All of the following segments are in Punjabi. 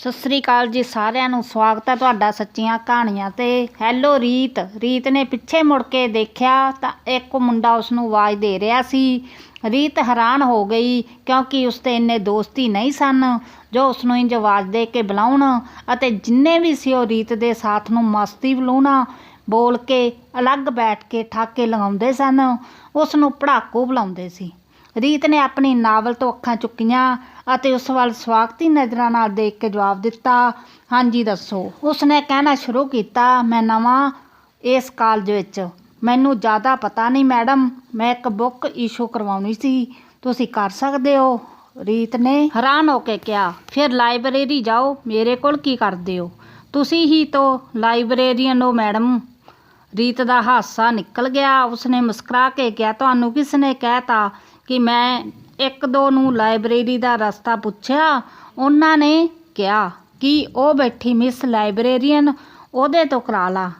ਸਤਿ ਸ੍ਰੀ ਅਕਾਲ ਜੀ ਸਾਰਿਆਂ ਨੂੰ, ਸਵਾਗਤ ਹੈ ਤੁਹਾਡਾ ਸੱਚੀਆਂ ਕਹਾਣੀਆਂ ਤੇ। ਹੈਲੋ ਰੀਤ ਰੀਤ ਨੇ ਪਿੱਛੇ ਮੁੜ ਕੇ ਦੇਖਿਆ ਤਾਂ ਇੱਕ ਮੁੰਡਾ ਉਸ ਨੂੰ ਆਵਾਜ਼ ਦੇ ਰਿਹਾ ਸੀ। ਰੀਤ ਹੈਰਾਨ ਹੋ ਗਈ ਕਿਉਂਕਿ ਉਸ ਤੇ ਇੰਨੇ ਦੋਸਤੀ ਨਹੀਂ ਸਨ, ਜੋ ਉਸ ਨੂੰ ਇੰਜ ਆਵਾਜ਼ ਦੇ ਕੇ ਬੁਲਾਉਣ ਅਤੇ ਜਿੰਨੇ ਵੀ ਸੀ ਉਹ ਰੀਤ ਦੇ ਸਾਥ ਨੂੰ ਮਸਤੀ ਬੁਲਾਉਣਾ, ਬੋਲ ਕੇ ਅਲੱਗ ਬੈਠ ਕੇ ਠਾਕੇ ਲਗਾਉਂਦੇ ਸਨ ਉਸ ਨੂੰ ਪੜਾਕੂ ਬੁਲਾਉਂਦੇ ਸੀ। ਰੀਤ ਨੇ ਆਪਣੀ ਨਾਵਲ ਤੋਂ ਅੱਖਾਂ ਚੁੱਕੀਆਂ ਅਤੇ ਉਸ ਵੱਲ ਸਵਾਗਤੀ ਨਜ਼ਰਾਂ ਨਾਲ ਦੇਖ ਕੇ ਜਵਾਬ ਦਿੱਤਾ, ਹਾਂਜੀ, ਦੱਸੋ। ਉਸਨੇ ਕਹਿਣਾ ਸ਼ੁਰੂ ਕੀਤਾ, ਮੈਂ ਨਵਾਂ ਇਸ ਕਾਲਜ ਵਿੱਚ। ਮੈਨੂੰ ਜ਼ਿਆਦਾ ਪਤਾ ਨਹੀਂ, ਮੈਡਮ। ਮੈਂ ਇੱਕ ਬੁੱਕ ਇਸ਼ੂ ਕਰਵਾਉਣੀ ਸੀ। ਤੁਸੀਂ ਕਰ ਸਕਦੇ ਹੋ? ਰੀਤ ਨੇ ਹੈਰਾਨ ਹੋ ਕੇ ਕਿਹਾ, ਫਿਰ ਲਾਇਬ੍ਰੇਰੀ ਜਾਓ। ਮੇਰੇ ਕੋਲ ਕੀ ਕਰਦੇ ਹੋ? ਤੁਸੀਂ ਹੀ ਤੋਂ ਲਾਇਬ੍ਰੇਰੀਅਨ ਹੋ, ਮੈਡਮ। ਰੀਤ ਦਾ ਹਾਸਾ ਨਿਕਲ ਗਿਆ। ਉਸਨੇ ਮੁਸਕਰਾ ਕੇ ਕਿਹਾ, ਤੁਹਾਨੂੰ ਕਿਸ ਨੇ ਕਹਿਤਾ ਕਿ ਮੈਂ ਇੱਕ ਦੋ ਨੂੰ ਲਾਇਬ੍ਰੇਰੀ ਦਾ ਰਸਤਾ ਪੁੱਛਿਆ, ਉਹਨਾਂ ਨੇ ਕਿਹਾ ਕਿ ਉਹ ਬੈਠੀ ਮਿਸ ਲਾਇਬ੍ਰੇਰੀਅਨ ਉਹਦੇ ਤੋਂ ਕਰਾ ਲਾ।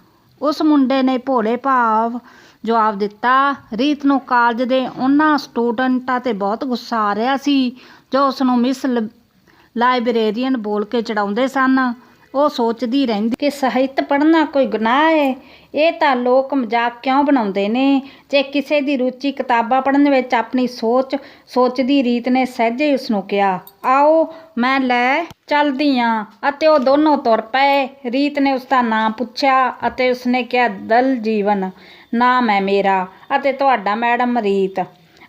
ਉਸ ਮੁੰਡੇ ਨੇ ਭੋਲੇ ਭਾਵ ਜਵਾਬ ਦਿੱਤਾ, ਰੀਤ ਨੂੰ ਕਾਲਜ ਦੇ ਉਹਨਾਂ ਸਟੂਡੈਂਟਾਂ ਤੇ ਬਹੁਤ ਗੁੱਸਾ ਆ ਰਿਹਾ ਸੀ, ਜੋ ਉਸ ਨੂੰ ਮਿਸ ਲ- ਲਾਇਬ੍ਰੇਰੀਅਨ ਬੋਲ ਕੇ ਚੜਾਉਂਦੇ ਸਨ। ਉਹ ਸੋਚਦੀ ਰਹਿੰਦੀ ਕਿ ਸਾਹਿਤ ਪੜ੍ਹਨਾ ਕੋਈ ਗੁਨਾਹ ਹੈ ਇਹ ਤਾਂ ਲੋਕ ਮਜ਼ਾਕ ਕਿਉਂ ਬਣਾਉਂਦੇ ਨੇ? ਜੇ ਕਿਸੇ ਦੀ ਰੁਚੀ ਕਿਤਾਬਾਂ ਪੜ੍ਹਨ ਵਿੱਚ ਆਪਣੀ ਸੋਚ, ਸੋਚਦੀ ਰੀਤ ਨੇ ਸਹਿਜੇ ਉਸ ਨੂੰ ਕਿਹਾ, ਆਓ, ਮੈਂ ਲੈ ਚੱਲਦੀ ਆਂ। ਅਤੇ ਉਹ ਦੋਨੋਂ ਤੁਰ ਪਏ। ਰੀਤ ਨੇ ਉਸ ਦਾ ਨਾਮ ਪੁੱਛਿਆ ਅਤੇ ਉਸਨੇ ਕਿਹਾ, ਦਲ ਜੀਵਨ, ਨਾਮ ਹੈ ਮੇਰਾ ਅਤੇ ਤੁਹਾਡਾ ਮੈਡਮ ਰੀਤ।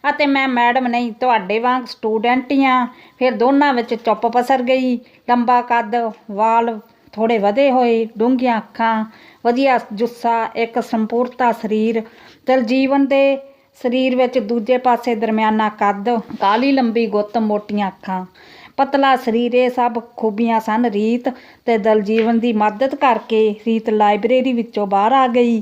ਅਤੇ ਮੈਂ ਮੈਡਮ ਨਹੀਂ, ਤੁਹਾਡੇ ਵਾਂਗ ਸਟੂਡੈਂਟ ਹੀ ਹਾਂ ਫਿਰ ਦੋਨਾਂ ਵਿੱਚ ਚੁੱਪ ਪਸਰ ਗਈ। ਲੰਬਾ ਕੱਦ, ਵਾਲ ਥੋੜੇ ਵਧੇ ਹੋਏ, ਡੂੰਘੀਆਂ ਅੱਖਾਂ, ਵਧੀਆ ਜੁੱਸਾ, ਇੱਕ ਸੰਪੂਰਤਾ ਸਰੀਰ ਦਲਜੀਵਨ ਦੇ ਸਰੀਰ ਵਿੱਚ ਦੂਜੇ ਪਾਸੇ ਦਰਮਿਆਨਾ ਕੱਦ, ਕਾਲੀ ਲੰਬੀ ਗੁੱਤ, ਮੋਟੀਆਂ ਅੱਖਾਂ। ਪਤਲਾ ਸਰੀਰ, ਇਹ ਸਭ ਖੂਬੀਆਂ ਸਨ। ਰੀਤ ਤੇ ਦਲਜੀਵਨ ਦੀ ਮਦਦ ਕਰਕੇ ਰੀਤ ਲਾਇਬ੍ਰੇਰੀ ਵਿੱਚੋਂ ਬਾਹਰ ਆ ਗਈ।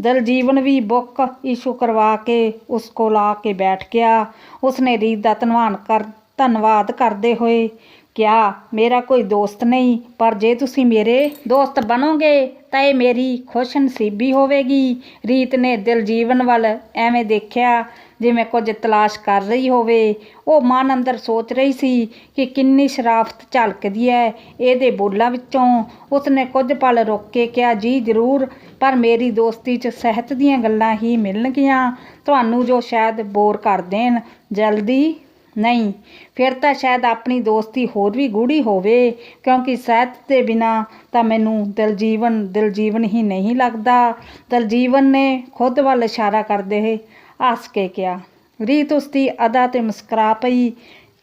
ਦਲਜੀਵਨ ਵੀ ਬੁੱਕ ਇਸ਼ੂ ਕਰਵਾ ਕੇ ਉਸ ਕੋਲ ਆ ਕੇ ਬੈਠ ਗਿਆ। ਉਸਨੇ ਰੀਤ ਦਾ ਧੰਨਵਾਦ ਕਰ, ਧੰਨਵਾਦ ਕਰਦੇ ਹੋਏ ਕਿਹਾ ਮੇਰਾ ਕੋਈ ਦੋਸਤ ਨਹੀਂ, ਪਰ ਜੇ ਤੁਸੀਂ ਮੇਰੇ ਦੋਸਤ ਬਣੋਗੇ, ਤਾਂ ਇਹ ਮੇਰੀ ਖੁਸ਼ ਨਸੀਬੀ ਹੋਵੇਗੀ। ਰੀਤ ਨੇ ਦਿਲਜੀਵਨ ਵੱਲ ਐਵੇਂ ਦੇਖਿਆ, ਜਿਵੇਂ ਕੁਝ ਤਲਾਸ਼ ਕਰ ਰਹੀ ਹੋਵੇ। ਉਹ ਮਨ ਅੰਦਰ ਸੋਚ ਰਹੀ ਸੀ ਕਿ ਕਿੰਨੀ ਸ਼ਰਾਫਤ ਝਲਕਦੀ ਹੈ ਇਹਦੇ ਬੋਲਾਂ ਵਿੱਚੋਂ। ਉਸਨੇ ਕੁਝ ਪਲ ਰੁਕ ਕੇ ਕਿਹਾ, ਜੀ, ਜ਼ਰੂਰ, ਪਰ ਮੇਰੀ ਦੋਸਤੀ 'ਚ ਸਿਹਤ ਦੀਆਂ ਗੱਲਾਂ ਹੀ ਮਿਲਣਗੀਆਂ। ਤੁਹਾਨੂੰ ਜੋ ਸ਼ਾਇਦ ਬੋਰ ਕਰ ਦੇਣ, ਜਲਦੀ ਨਹੀਂ, ਫਿਰ ਤਾਂ ਸ਼ਾਇਦ ਆਪਣੀ ਦੋਸਤੀ ਹੋਰ ਵੀ ਗੂੜੀ ਹੋਵੇ। ਕਿਉਂਕਿ ਸਾਹਿਤ ਦੇ ਬਿਨਾ ਤਾਂ ਮੈਨੂੰ ਦਿਲਜੀਵਨ ਦਿਲਜੀਵਨ ਹੀ ਨਹੀਂ ਲੱਗਦਾ। ਦਿਲਜੀਵਨ ਨੇ ਖੁਦ ਵੱਲ ਇਸ਼ਾਰਾ ਕਰਦੇ ਹੋਏ ਹੱਸ ਕੇ ਕਿਹਾ, ਰੀਤ, ਉਸਦੀ ਅਦਾ ਤੇ ਮੁਸਕਰਾ ਪਈ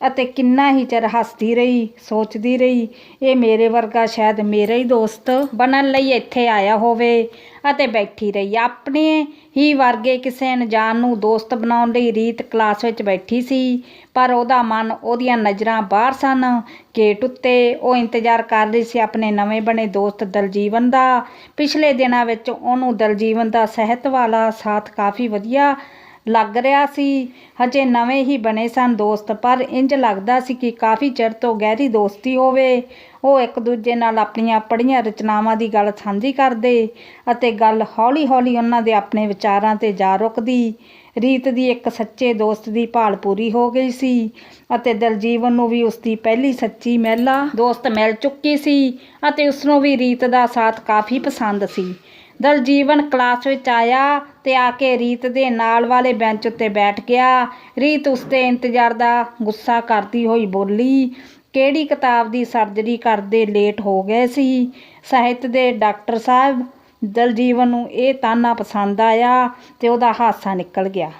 ਅਤੇ ਕਿੰਨਾ ਹੀ ਚਿਰ ਹੱਸਦੀ ਰਹੀ, ਸੋਚਦੀ ਰਹੀ, ਇਹ ਮੇਰੇ ਵਰਗਾ ਸ਼ਾਇਦ ਮੇਰਾ ਹੀ ਦੋਸਤ ਬਣਨ ਲਈ ਇੱਥੇ ਆਇਆ ਹੋਵੇ। ਅਤੇ ਬੈਠੀ ਰਹੀ। ਆਪਣੇ ਹੀ ਵਰਗੇ ਕਿਸੇ ਅਣਜਾਣ ਨੂੰ ਦੋਸਤ ਬਣਾਉਣ ਲਈ ਰੀਤ ਕਲਾਸ ਵਿੱਚ ਬੈਠੀ ਸੀ, ਪਰ ਉਹਦਾ ਮਨ ਉਹਦੀਆਂ ਨਜ਼ਰਾਂ ਬਾਹਰ ਸਨ ਗੇਟ ਉੱਤੇ ਉਹ ਇੰਤਜ਼ਾਰ ਕਰ ਰਹੀ ਸੀ ਆਪਣੇ ਨਵੇਂ ਬਣੇ ਦੋਸਤ ਦਲਜੀਵਨ ਦਾ। ਪਿਛਲੇ ਦਿਨਾਂ ਵਿੱਚ ਉਹਨੂੰ ਦਲਜੀਵਨ ਦਾ ਸਿਹਤ ਵਾਲਾ ਸਾਥ ਕਾਫੀ ਵਧੀਆ ਲੱਗ ਰਿਹਾ ਸੀ। ਹਜੇ ਨਵੇਂ ਹੀ ਬਣੇ ਸਨ ਦੋਸਤ, ਪਰ ਇੰਜ ਲੱਗਦਾ ਸੀ ਕਿ ਕਾਫੀ ਚਿਰ ਤੋਂ ਗਹਿਰੀ ਦੋਸਤੀ ਹੋਵੇ। ਉਹ ਇੱਕ ਦੂਜੇ ਨਾਲ ਆਪਣੀਆਂ ਪੜ੍ਹੀਆਂ ਰਚਨਾਵਾਂ ਦੀ ਗੱਲ ਸਾਂਝੀ ਕਰਦੇ ਅਤੇ ਗੱਲ ਹੌਲੀ-ਹੌਲੀ ਉਹਨਾਂ ਦੇ ਆਪਣੇ ਵਿਚਾਰਾਂ ਤੇ ਜਾ ਰੁਕਦੀ। ਰੀਤ ਦੀ ਇੱਕ ਸੱਚੇ ਦੋਸਤ ਦੀ ਭਾਲ ਪੂਰੀ ਹੋ ਗਈ ਸੀ ਅਤੇ ਦਲਜੀਵਨ ਨੂੰ ਵੀ ਉਸ ਦੀ ਪਹਿਲੀ ਸੱਚੀ ਮਹਿਲਾ ਦੋਸਤ ਮਿਲ ਚੁੱਕੀ ਸੀ ਅਤੇ ਉਸ ਨੂੰ ਵੀ ਰੀਤ ਦਾ ਸਾਥ ਕਾਫੀ ਪਸੰਦ ਸੀ। ਦਲਜੀਵਨ ਕਲਾਸ ਵਿੱਚ ਆਇਆ ਤੇ ਆ ਕੇ ਰੀਤ ਦੇ ਨਾਲ ਵਾਲੇ ਬੈਂਚ ਉੱਤੇ ਬੈਠ ਗਿਆ। ਰੀਤ ਉਸ ਦੇ ਇੰਤਜ਼ਾਰ ਦਾ ਗੁੱਸਾ ਕਰਦੀ ਹੋਈ ਬੋਲੀ, ਕਿਹੜੀ ਕਿਤਾਬ ਦੀ ਸਰਜਰੀ ਕਰਦੇ ਲੇਟ ਹੋ ਗਏ ਸੀ? ਸਾਹਿਤ ਦੇ ਡਾਕਟਰ ਸਾਹਿਬ, ਦਲਜੀਵਨ ਨੂੰ ਇਹ ਤਾਨਾ ਪਸੰਦ ਆਇਆ ਤੇ ਉਹਦਾ ਹਾਸਾ ਨਿਕਲ ਗਿਆ।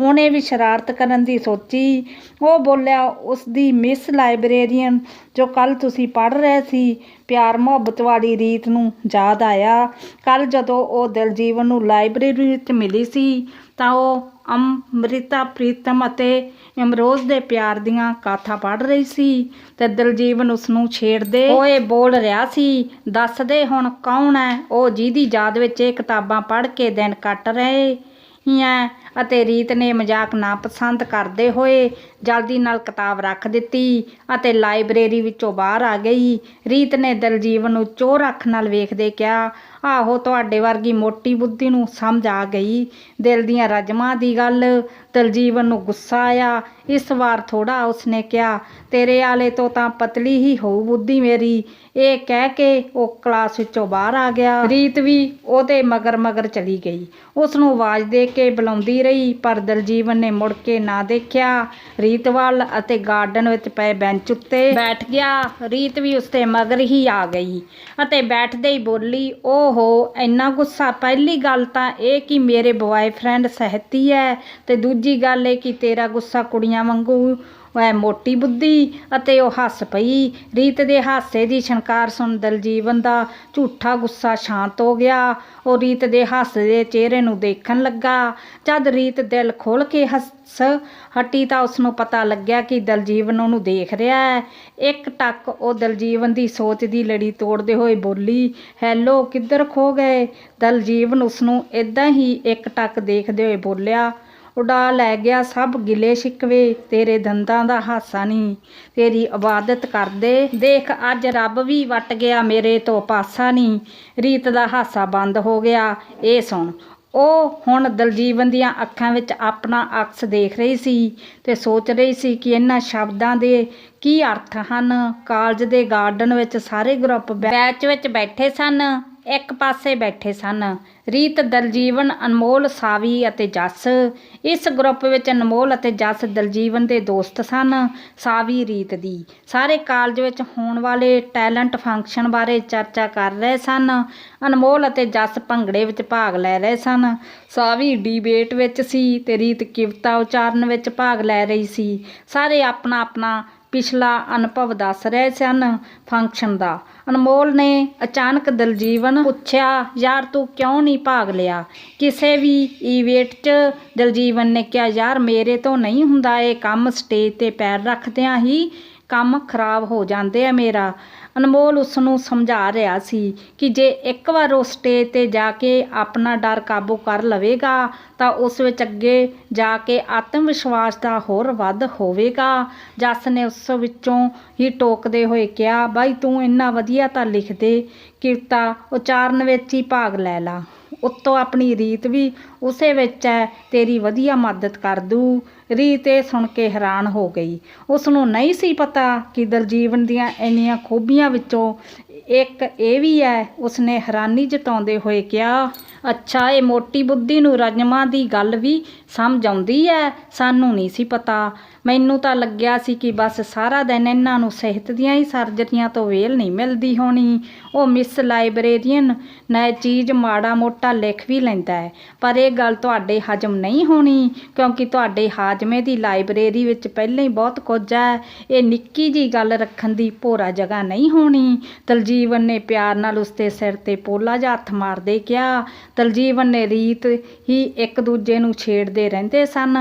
ਉਹਨੇ ਵੀ ਸ਼ਰਾਰਤ ਕਰਨ ਦੀ ਸੋਚੀ। ਉਹ ਬੋਲਿਆ ਉਸ ਦੀ ਮਿਸ ਲਾਇਬ੍ਰੇਰੀਅਨ ਜੋ ਕੱਲ ਤੁਸੀਂ ਪੜ੍ਹ ਰਹੇ ਸੀ, ਪਿਆਰ ਮੁਹੱਬਤ ਵਾਲੀ ਰੀਤ ਨੂੰ ਯਾਦ ਆਇਆ। ਕੱਲ ਜਦੋਂ ਉਹ ਦਿਲਜੀਵਨ ਨੂੰ ਲਾਇਬ੍ਰੇਰੀ ਵਿੱਚ ਮਿਲੀ ਸੀ, ਤਾਂ ਉਹ ਅੰਮ੍ਰਿਤਾ ਪ੍ਰੀਤਮ ਅਤੇ ਇਮਰੋਜ਼ ਦੇ ਪਿਆਰ ਦੀਆਂ ਗਾਥਾ ਪੜ੍ਹ ਰਹੀ ਸੀ ਤੇ ਦਿਲਜੀਵਨ ਉਸ ਨੂੰ ਛੇੜਦੇ ਹੋਏ ਬੋਲ ਰਿਹਾ ਸੀ, ਦੱਸਦੇ ਹੁਣ ਕੌਣ ਹੈ? ਉਹ ਜਿਹਦੀ ਯਾਦ ਵਿੱਚ ਇਹ ਕਿਤਾਬਾਂ ਪੜ੍ਹ ਕੇ ਦਿਨ ਕੱਟ ਰਹੇ। ਹੀ ਅਤੇ ਰੀਤ ਨੇ ਮਜ਼ਾਕ ਨਾ ਪਸੰਦ ਕਰਦੇ ਹੋਏ ਜਲਦੀ ਨਾਲ ਕਿਤਾਬ ਰੱਖ ਦਿੱਤੀ ਅਤੇ ਲਾਇਬ੍ਰੇਰੀ ਵਿੱਚੋਂ ਬਾਹਰ ਆ ਗਈ। ਰੀਤ ਨੇ ਦਲਜੀਵਨ ਨੂੰ ਚੋਰ ਅੱਖ ਨਾਲ ਵੇਖਦੇ ਕਿਹਾ ਆਹੋ ਤੁਹਾਡੇ ਵਰਗੀ ਮੋਟੀ ਬੁੱਧੀ ਨੂੰ ਸਮਝ ਆ ਗਈ। ਦਿਲ ਦੀਆਂ ਰਜਮਾਂ ਦੀ ਗੱਲ, ਦਲਜੀਵਨ ਨੂੰ ਗੁੱਸਾ ਆਇਆ। ਇਸ ਵਾਰ ਥੋੜਾ ਉਸਨੇ ਕਿਹਾ, ਤੇਰੇ ਆਲੇ ਤੋਂ ਤਾਂ ਪਤਲੀ ਹੀ ਹੋਊ ਬੁੱਧੀ ਮੇਰੀ। ਇਹ ਕਹਿ ਕੇ ਉਹ ਕਲਾਸ ਵਿੱਚੋਂ ਬਾਹਰ ਆ ਗਿਆ। ਰੀਤ ਵੀ ਉਹਦੇ ਮਗਰ ਮਗਰ ਚਲੀ ਗਈ। ਉਸ ਨੂੰ ਆਵਾਜ਼ ਦੇ ਕੇ ਬੁਲਾਉਂਦੀ ਰਹੀ, ਪਰ ਦਲਜੀਵਨ ਨੇ ਮੁੜ ਕੇ ਨਾ ਦੇਖਿਆ। ਰੀਤ ਵੱਲ ਅਤੇ ਗਾਰਡਨ ਵਿੱਚ ਪਏ ਬੈਂਚ ਉੱਤੇ ਬੈਠ ਗਿਆ। ਰੀਤ ਵੀ ਉਸਦੇ ਮਗਰ ਹੀ ਆ ਗਈ ਅਤੇ ਬੈਠਦੇ ਹੀ ਬੋਲੀ ਉਹ ਉਹ ਇੰਨਾ ਗੁੱਸਾ, ਪਹਿਲੀ ਗੱਲ ਤਾਂ ਇਹ ਕਿ ਮੇਰੇ ਬੁਆਏਫ੍ਰੈਂਡ ਸਹਿਤੀ ਹੈ ਤੇ ਦੂਜੀ ਗੱਲ ਇਹ ਕਿ ਤੇਰਾ ਗੁੱਸਾ ਕੁੜੀਆਂ ਵਾਂਗੂ ਐ ਮੋਟੀ ਬੁੱਧੀ ਅਤੇ ਉਹ ਹੱਸ ਪਈ। ਰੀਤ ਦੇ ਹਾਸੇ ਦੀ ਛਣਕਾਰ ਸੁਣ ਦਲਜੀਵਨ ਦਾ ਝੂਠਾ ਗੁੱਸਾ ਸ਼ਾਂਤ ਹੋ ਗਿਆ। ਉਹ ਰੀਤ ਦੇ ਹੱਸਦੇ ਚਿਹਰੇ ਨੂੰ ਦੇਖਣ ਲੱਗਾ। ਜਦ ਰੀਤ ਦਿਲ ਖੋਲ ਕੇ ਹੱਸ ਹਟੀ ਤਾਂ ਉਸ ਨੂੰ ਪਤਾ ਲੱਗਿਆ ਕਿ ਦਲਜੀਵਨ ਉਹਨੂੰ ਦੇਖ ਰਿਹਾ ਹੈ। ਇੱਕ ਟੱਕ ਉਹ ਦਲਜੀਵਨ ਦੀ ਸੋਚ ਦੀ ਲੜੀ ਤੋੜਦੇ ਹੋਏ ਬੋਲੀ, ਹੈਲੋ, ਕਿੱਧਰ ਖੋ ਗਏ? ਦਲਜੀਵਨ ਉਸ ਨੂੰ ਇਦਾਂ ਹੀ ਇੱਕ ਟੱਕ ਦੇਖਦੇ ਹੋਏ ਬੋਲਿਆ ਉਡਾ ਲੈ ਗਿਆ ਸਭ ਗਿਲੇ ਸ਼ਿਕਵੇ, ਤੇਰੇ ਦੰਦਾਂ ਦਾ ਹਾਸਾ ਨਹੀਂ ਤੇਰੀ ਇਬਾਦਤ ਕਰਦੇ ਦੇਖ, ਅੱਜ ਰੱਬ ਵੀ ਵਟ ਗਿਆ ਮੇਰੇ ਤੋਂ ਪਾਸਾ ਨਹੀਂ ਰੀਤ ਦਾ ਹਾਸਾ ਬੰਦ ਹੋ ਗਿਆ। ਇਹ ਸੁਣ, ਉਹ ਹੁਣ ਦਲਜੀਵਨ ਦੀਆਂ ਅੱਖਾਂ ਵਿੱਚ ਆਪਣਾ ਅਕਸ ਦੇਖ ਰਹੀ ਸੀ ਤੇ ਸੋਚ ਰਹੀ ਸੀ ਕਿ ਇਹਨਾਂ ਸ਼ਬਦਾਂ ਦੇ ਕੀ ਅਰਥ ਹਨ। ਕਾਲਜ ਦੇ ਗਾਰਡਨ ਵਿੱਚ ਸਾਰੇ ਗਰੁੱਪ ਬੈਚ ਵਿੱਚ ਬੈਠੇ ਸਨ। ਇੱਕ ਪਾਸੇ ਬੈਠੇ ਸਨ। ਰੀਤ, ਦਲਜੀਵਨ, ਅਨਮੋਲ, ਸਾਵੀ ਅਤੇ ਜਸ। ਇਸ ਗਰੁੱਪ ਵਿੱਚ ਅਨਮੋਲ ਅਤੇ ਜਸ ਦਲਜੀਵਨ ਦੇ ਦੋਸਤ ਸਨ, ਸਾਵੀ, ਰੀਤ ਦੀ। ਸਾਰੇ ਕਾਲਜ ਵਿੱਚ ਹੋਣ ਵਾਲੇ ਟੈਲੈਂਟ ਫੰਕਸ਼ਨ ਬਾਰੇ ਚਰਚਾ ਕਰ ਰਹੇ ਸਨ। ਅਨਮੋਲ ਅਤੇ ਜਸ ਭੰਗੜੇ ਵਿੱਚ ਭਾਗ ਲੈ ਰਹੇ ਸਨ। ਸਾਵੀ ਡਿਬੇਟ ਵਿੱਚ ਸੀ ਤੇ ਰੀਤ ਕਵਿਤਾ ਉਚਾਰਨ ਵਿੱਚ ਭਾਗ ਲੈ ਰਹੀ ਸੀ। ਸਾਰੇ ਆਪਣਾ ਆਪਣਾ ਪਿਛਲਾ ਅਨੁਭਵ ਦੱਸ ਰਹੇ ਸਨ ਫੰਕਸ਼ਨ ਦਾ। ਅਨਮੋਲ ਨੇ ਅਚਾਨਕ ਦਲਜੀਵਨ ਪੁੱਛਿਆ, ਯਾਰ, ਤੂੰ ਕਿਉਂ ਨਹੀਂ ਭਾਗ ਲਿਆ? ਕਿਸੇ ਵੀ ਇਵੈਂਟ 'ਚ ਦਲਜੀਵਨ ਨੇ ਕਿਹਾ, ਯਾਰ, ਮੇਰੇ ਤੋਂ ਨਹੀਂ ਹੁੰਦਾ ਇਹ ਕੰਮ, ਸਟੇਜ ਤੇ ਪੈਰ ਰੱਖਦਿਆਂ ਹੀ ਕੰਮ ਖਰਾਬ ਹੋ ਜਾਂਦੇ ਆ ਮੇਰਾ। ਅਨਮੋਲ ਉਸ ਨੂੰ ਸਮਝਾ ਰਿਹਾ ਸੀ ਕਿ ਜੇ ਇੱਕ ਵਾਰ ਉਹ ਸਟੇਜ ਤੇ ਜਾ ਕੇ ਆਪਣਾ ਡਰ ਕਾਬੂ ਕਰ ਲਵੇਗਾ, ਤਾਂ ਉਸ ਵਿੱਚ ਅੱਗੇ ਜਾ ਕੇ ਆਤਮ ਵਿਸ਼ਵਾਸ ਦਾ ਹੋਰ ਵੱਧ ਹੋਵੇਗਾ। ਜੱਸ ਨੇ ਉਸ ਵਿੱਚੋਂ ਹੀ ਟੋਕਦੇ ਹੋਏ ਕਿਹਾ, ਬਾਈ, ਤੂੰ ਇੰਨਾ ਵਧੀਆ ਤਾਂ ਲਿਖਦੇ ਕਿਰਤਾ, ਉਚਾਰਨ ਵਿੱਚ ਹੀ ਭਾਗ ਲੈ ਲਾ। ਉੱਤੋਂ ਆਪਣੀ ਰੀਤ ਵੀ ਉਸੇ ਵਿੱਚ ਹੈ, ਤੇਰੀ ਵਧੀਆ ਮਦਦ ਕਰ ਦੂ ਰੀਤ ਇਹ ਸੁਣ ਕੇ ਹੈਰਾਨ ਹੋ ਗਈ। ਉਸ ਨੂੰ ਨਹੀਂ ਸੀ ਪਤਾ ਕਿ ਦਲਜੀਵਨ ਦੀਆਂ ਇੰਨੀਆਂ ਖੂਬੀਆਂ ਵਿੱਚੋਂ ਇੱਕ ਇਹ ਵੀ ਹੈ, ਉਸਨੇ ਹੈਰਾਨੀ ਜਤਾਉਂਦੇ ਹੋਏ ਕਿਹਾ, ਅੱਛਾ, ਇਹ ਮੋਟੀ ਬੁੱਧੀ ਨੂੰ ਰਜਮਾ ਦੀ ਗੱਲ ਵੀ ਸਮਝ ਆਉਂਦੀ ਹੈ? ਸਾਨੂੰ ਨਹੀਂ ਸੀ ਪਤਾ। ਮੈਨੂੰ ਤਾਂ ਲੱਗਿਆ ਸੀ ਕਿ ਬਸ ਸਾਰਾ ਦਿਨ ਇਹਨਾਂ ਨੂੰ ਸਿਹਤ ਦੀਆਂ ਹੀ ਸਰਜਰੀਆਂ ਤੋਂ ਵੇਲ ਨਹੀਂ ਮਿਲਦੀ ਹੋਣੀ। ਉਹ ਮਿਸ ਲਾਇਬ੍ਰੇਰੀਅਨ ਨਾ ਚੀਜ਼ ਮਾੜਾ ਮੋਟਾ ਲਿਖ ਵੀ ਲੈਂਦਾ ਹੈ। ਪਰ ਇਹ ਗੱਲ ਤੁਹਾਡੇ ਹਜਮ ਨਹੀਂ ਹੋਣੀ, ਕਿਉਂਕਿ ਤੁਹਾਡੇ ਹਾਜਮੇ ਦੀ ਲਾਇਬ੍ਰੇਰੀ ਵਿੱਚ ਪਹਿਲਾਂ ਹੀ ਬਹੁਤ ਕੁਝ ਹੈ। ਇਹ ਨਿੱਕੀ ਜੀ ਗੱਲ ਰੱਖਣ ਦੀ ਭੋਰਾ ਜਗ੍ਹਾ ਨਹੀਂ ਹੋਣੀ। ਦਲਜੀਵਨ ਨੇ ਪਿਆਰ ਨਾਲ ਉਸਦੇ ਸਿਰ ਤੇ ਪੋਲਾ ਜਿਹਾ ਹੱਥ ਮਾਰਦੇ ਕਿਹਾ। ਦਲਜੀਵਨ ਨੇ ਰੀਤ ਹੀ ਇੱਕ ਦੂਜੇ ਨੂੰ ਛੇੜਦੇ ਰਹਿੰਦੇ ਸਨ।